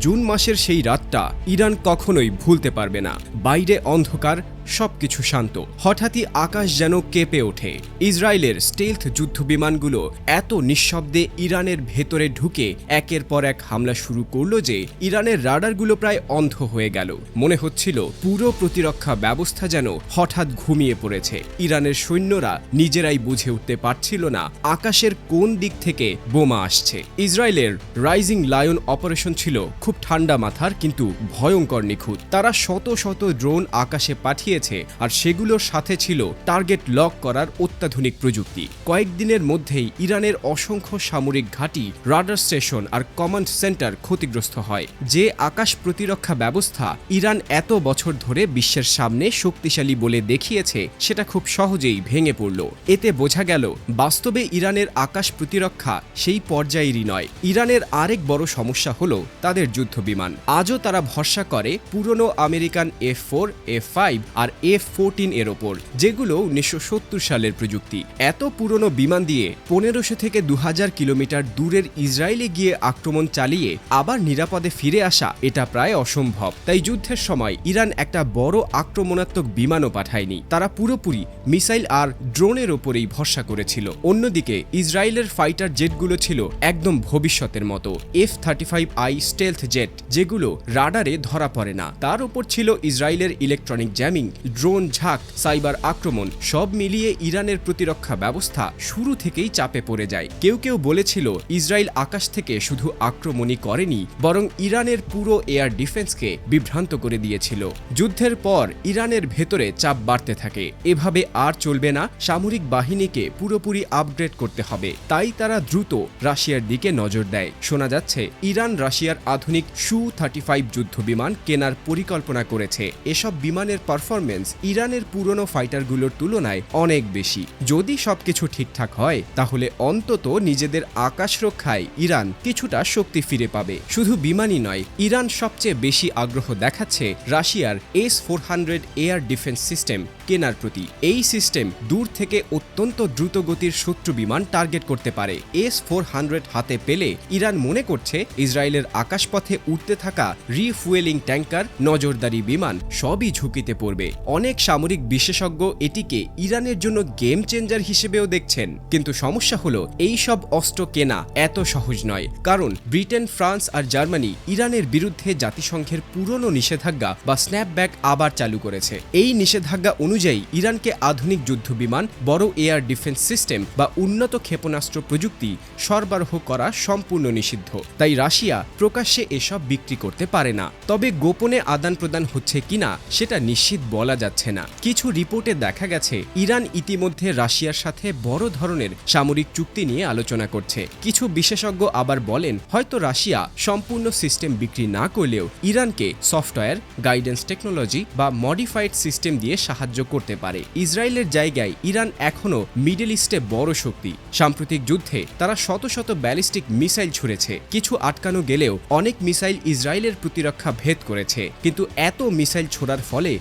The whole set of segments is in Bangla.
জুন মাসের সেই রাতটা ইরান কখনোই ভুলতে পারবে না। বাইরে অন্ধকার সবকিছু শান্ত। হঠাৎই আকাশ যেন কেঁপে ওঠে। ইসরায়েলের স্টেলথ যুদ্ধবিমানগুলো এত নিঃশব্দে ইরানের ভেতরে ঢুকে একের পর এক হামলা শুরু করল যে ইরানের রাডারগুলো প্রায় অন্ধ হয়ে গেল। মনে হচ্ছিল পুরো প্রতিরক্ষা ব্যবস্থা যেন হঠাৎ ঘুমিয়ে পড়েছে। ইরানের সৈন্যরা নিজেরাই বুঝে উঠতে পারছিল না আকাশের কোন দিক থেকে বোমা আসছে। ইসরায়েলের রাইজিং লায়ন অপারেশন ছিল খুব ঠান্ডা মাথার কিন্তু ভয়ঙ্কর নিখুঁত। তারা শত শত ড্রোন আকাশে পাঠিয়েছে আর সেগুলোর সাথে ছিল টার্গেট লক করার অত্যাধুনিক প্রযুক্তি। কয়েকদিনের মধ্যেই ইরানের অসংখ্য সামরিক ঘাঁটি, রাডার স্টেশন আর কমান্ড সেন্টার ক্ষতিগ্রস্ত হয়। যে আকাশ প্রতিরক্ষা ব্যবস্থা ইরান এত বছর ধরে বিশ্বের সামনে শক্তিশালী বলে দেখিয়েছে, সেটা খুব সহজেই ভেঙে পড়ল। এতে বোঝা গেল, বাস্তবে ইরানের আকাশ প্রতিরক্ষা সেই পর্যায়েরই নয়। ইরানের আরেক বড় সমস্যা হল তাদের যুদ্ধ বিমান আজও তারা ভরসা করে পুরনো American F four, F five আর এফ ফোরটিন এর ওপর, যেগুলো উনিশশো সত্তর সালের প্রযুক্তি। এত পুরনো বিমান দিয়ে পনেরোশো থেকে দু হাজার কিলোমিটার দূরের ইসরায়েলে গিয়ে আক্রমণ চালিয়ে আবার নিরাপদে ফিরে আসা, এটা প্রায় অসম্ভব। তাই যুদ্ধের সময় ইরান একটা বড় আক্রমণাত্মক বিমানও পাঠায়নি। তারা পুরোপুরি মিসাইল আর ড্রোনের ওপরেই ভরসা করেছিল। অন্যদিকে ইসরায়েলের ফাইটার জেটগুলো ছিল একদম ভবিষ্যতের মতো। F thirty five I stealth jet, যেগুলো রাডারে ধরা পড়ে না। তার উপর ছিল ইসরায়েলের ইলেকট্রনিক জ্যামিং। ড্রোন ঝাঁক, সাইবার আক্রমণ, সব মিলিয়ে ইরানের প্রতিরক্ষা ব্যবস্থা শুরু থেকেই চাপে পড়ে যায়। কেউ কেউ বলেছিল, ইসরায়েল আকাশ থেকে শুধু আক্রমণই করেনি, বরং ইরানের পুরো এয়ার ডিফেন্সকে বিভ্রান্ত করে দিয়েছিল। যুদ্ধের পর ইরানের ভেতরে চাপ বাড়তে থাকে। এভাবে আর চলবে না, সামরিক বাহিনীকে পুরোপুরি আপগ্রেড করতে হবে। তাই তারা দ্রুত রাশিয়ার দিকে নজর দেয়। শোনা যাচ্ছে, ইরান রাশিয়ার আধুনিক সু থার্টি ফাইভ যুদ্ধ বিমান কেনার পরিকল্পনা করেছে। এসব বিমানের পারফরমেন্স ইরানের পুরনো ফাইটারগুলোর তুলনায় অনেক বেশি। যদি সবকিছু ঠিকঠাক হয়, তাহলে অন্তত নিজেদের আকাশ রক্ষায় ইরান কিছুটা শক্তি ফিরে পাবে। শুধু বিমানই নয়, ইরান সবচেয়ে বেশি আগ্রহ দেখাচ্ছে রাশিয়ার S four hundred air defence system কেনার প্রতি। এই সিস্টেম দূর থেকে অত্যন্ত দ্রুত গতির শত্রু বিমান টার্গেট করতে পারে। এস ফোর হান্ড্রেড হাতে পেলে ইরান মনে করছে ইসরায়েলের আকাশপথে উঠতে থাকা রিফুয়েলিং ট্যাঙ্কার, নজরদারি বিমান সবই ঝুঁকিতে পড়বে। অনেক সামরিক বিশেষজ্ঞ এটিকে ইরানের জন্য গেম চেঞ্জার হিসেবেও দেখছেন। কিন্তু সমস্যা হলো, এই সব অস্ত্র কেনা এত সহজ নয়। কারণ ব্রিটেন, ফ্রান্স আর জার্মানি ইরানের বিরুদ্ধে জাতিসংঘের পুরনো নিষেধাজ্ঞা বা স্ন্যাপব্যাক আবার চালু করেছে। এই নিষেধাজ্ঞা অনুযায়ী ইরানকে আধুনিক যুদ্ধবিমান, বড় এয়ার ডিফেন্স সিস্টেম বা উন্নত ক্ষেপণাস্ত্র প্রযুক্তি সরবরাহ করা সম্পূর্ণ নিষিদ্ধ। তাই রাশিয়া প্রকাশ্যে এসব বিক্রি করতে পারে না। তবে গোপনে আদান প্রদান হচ্ছে কিনা, সেটা নিশ্চিত বলা যাচ্ছে না। কিছু রিপোর্টে দেখা গেছে, ইরান ইতিমধ্যে রাশিয়ার সাথে বড় ধরনের সামরিক চুক্তি নিয়ে আলোচনা করছে। কিছু বিশেষজ্ঞ আবার বলেন, হয়তো রাশিয়া সম্পূর্ণ সিস্টেম বিক্রি না করলেও ইরানকে সফটওয়্যার, গাইডেন্স টেকনোলজি বা মডিফাইড সিস্টেম দিয়ে সাহায্য করতে পারে। ইসরায়েলের জায়গায় ইরান এখনও মিডল ইস্টে বড় শক্তি। সাম্প্রতিক যুদ্ধে তারা শত শত ব্যালিস্টিক মিসাইল ছুড়েছে। কিছু আটকানো গেলেও অনেক মিসাইল ইসরায়েলের প্রতিরক্ষা ভেদ করেছে। কিন্তু এত মিসাইল ছোড়ার ফলে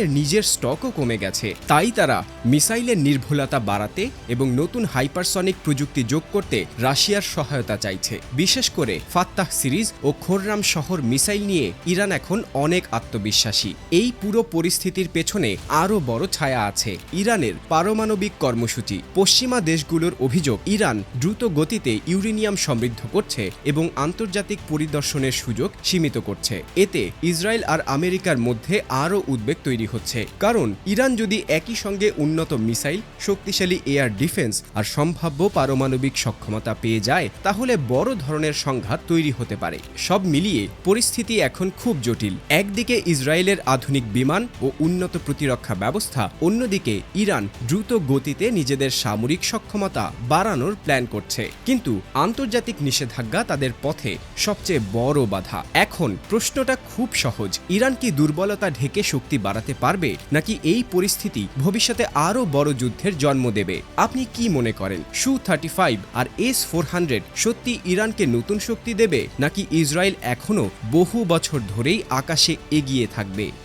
ইরানের নিজের স্টকও কমে গেছে। তাই তারা মিসাইলের নির্ভুলতা বাড়াতে এবং নতুন হাইপারসনিক প্রযুক্তি যোগ করতে রাশিয়ার সহায়তা চাইছে। বিশেষ করে ফাত্তাহ সিরিজ ও খোররাম শহর মিসাইল নিয়ে ইরান এখন অনেক আত্মবিশ্বাসী। এই পুরো পরিস্থিতির পেছনে আরও বড় ছায়া আছে। ইরানের পারমাণবিক কর্মসূচি, পশ্চিমা দেশগুলোর অভিযোগ, ইরান দ্রুত গতিতে ইউরেনিয়াম সমৃদ্ধ করছে এবং আন্তর্জাতিক পরিদর্শনের সুযোগ সীমিত করছে। এতে ইসরায়েল আর আমেরিকার মধ্যে আরও উদ্বেগ তৈরি হচ্ছে। কারণ ইরান যদি একই সঙ্গে উন্নত মিসাইল, শক্তিশালী এয়ার ডিফেন্স আর সম্ভাব্য পারমাণবিক সক্ষমতা পেয়ে যায়, তাহলে বড় ধরনের সংঘাত তৈরি হতে পারে। সব মিলিয়ে পরিস্থিতি এখন খুব জটিল। একদিকে ইসরায়েলের আধুনিক বিমান ও উন্নত প্রতিরক্ষা ব্যবস্থা, অন্যদিকে ইরান দ্রুত গতিতে নিজেদের সামরিক সক্ষমতা বাড়ানোর প্ল্যান করছে। কিন্তু আন্তর্জাতিক নিষেধাজ্ঞা তাদের পথে সবচেয়ে বড় বাধা। এখন প্রশ্নটা খুব সহজ। ইরান কি দুর্বলতা ঢেকে শক্তি বাড়াতে পারবে নাকি এই পরিস্থিতি ভবিষ্যতে আরও বড় যুদ্ধের জন্ম দেবে? আপনি কি মনে করেন, সু থার্টি ফাইভ আর এস ফোর হান্ড্রেড সত্যি ইরানকে নতুন শক্তি দেবে নাকি ইসরায়েল এখনও বহু বছর ধরেই আকাশে এগিয়ে থাকবে?